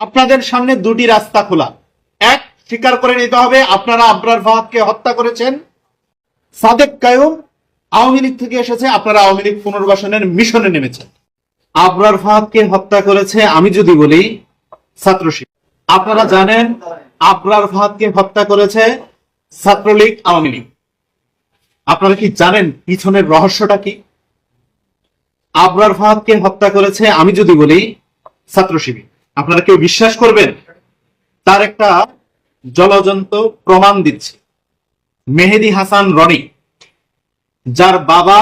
আপনাদের সামনে দুটি রাস্তা খোলা। এক, স্বীকার করে নিতে হবে আপনারা আবরার ফাহাদকে হত্যা করেছেন। সাদেক কায়ুম আওয়ামী লীগ থেকে এসেছে, আপনারা আওয়ামী লীগ পুনর্বাসনের মিশনে নেমেছেন। আবরার ফাহাদকে হত্যা করেছে, আমি যদি বলি, ছাত্র আপনারা জানেন, আবরার ফাহাদকে হত্যা করেছে ছাত্রলীগ আওয়ামী লীগ। আপনারা কি জানেন পিছনের রহস্যটা কি? আবরার ফাহাদকে হত্যা করেছে, আমি যদি বলি, ছাত্র শিবির। আপনারা কেউ বিশ্বাস করবেন? তার একটা জলজন্ত প্রমাণ দিচ্ছে। মেহেদি হাসান রনি, যার বাবা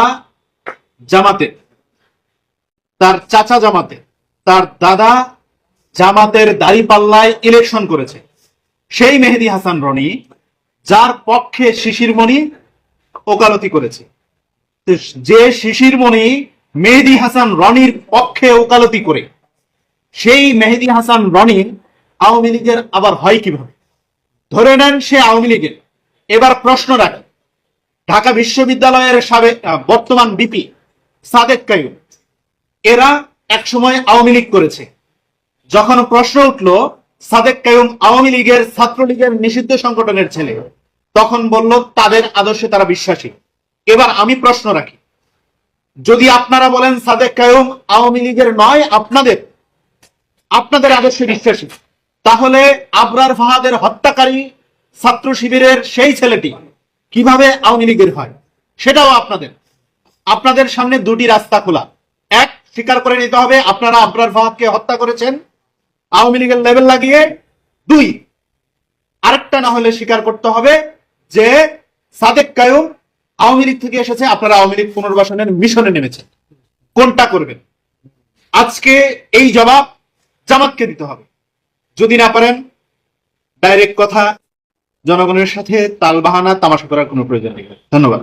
জামাতে, তার চাচা জামাতে, তার দাদা জামাতের দাড়ি পাল্লায় ইলেকশন করেছে। সেই মেহেদি হাসান রনি যার পক্ষে শিশিরমণি ওকালতি করেছে। যে শিশিরমণি মেহেদি হাসান রনির পক্ষে ওকালতি করে সেই মেহেদি হাসান রনি আওয়ামী লীগের আবার হয় কীভাবে? ধরে নেন সে আওয়ামী লীগের। এবার প্রশ্ন রাখে। ঢাকা বিশ্ববিদ্যালয়ের সাবেক বর্তমান বিপি সাদেক কায়ুম এরা একসময় আওয়ামী লীগ করেছে। যখন প্রশ্ন উঠল, সাদেক কায়ুম আওয়ামী লীগের ছাত্রলীগের নিষিদ্ধ সংগঠনের ছেলে, তখন বলল, তাদের আদর্শে তারা বিশ্বাসী। এবার আমি প্রশ্ন রাখি। যদি আপনারা বলেন সাদেক কায়ুম আওয়ামী লীগের নয়, আপনাদের আপনাদের আদর্শে বিশ্বাসী তাহলে আবরার ফাহাদের হত্যাকারী ছাত্র শিবিরের সেই ছেলেটি কীভাবে আওয়ামী লীগের হয়, সেটাও আপনাদের। আপনাদের সামনে দুটি রাস্তা খোলা। এক, স্বীকার করে নিতে হবে আপনারা আবরার ফাহাদকে হত্যা করেছেন, আওয়ামী লীগের লেভেল লাগিয়ে। দুই, আরেকটা না হলে স্বীকার করতে হবে যে সাদেক কায়ুম আওয়ামী লীগ থেকে এসেছে, আপনারা আওয়ামী লীগ পুনর্বাসনের মিশনে নেমেছেন। কোনটা করবেন? আজকে এই জবাব জামাতকে দিতে হবে। যদি না পারেন ডাইরেক্ট কথা জনগণের সাথে তাল বাহানা তামাশা করার কোনো প্রয়োজন নেই। ধন্যবাদ।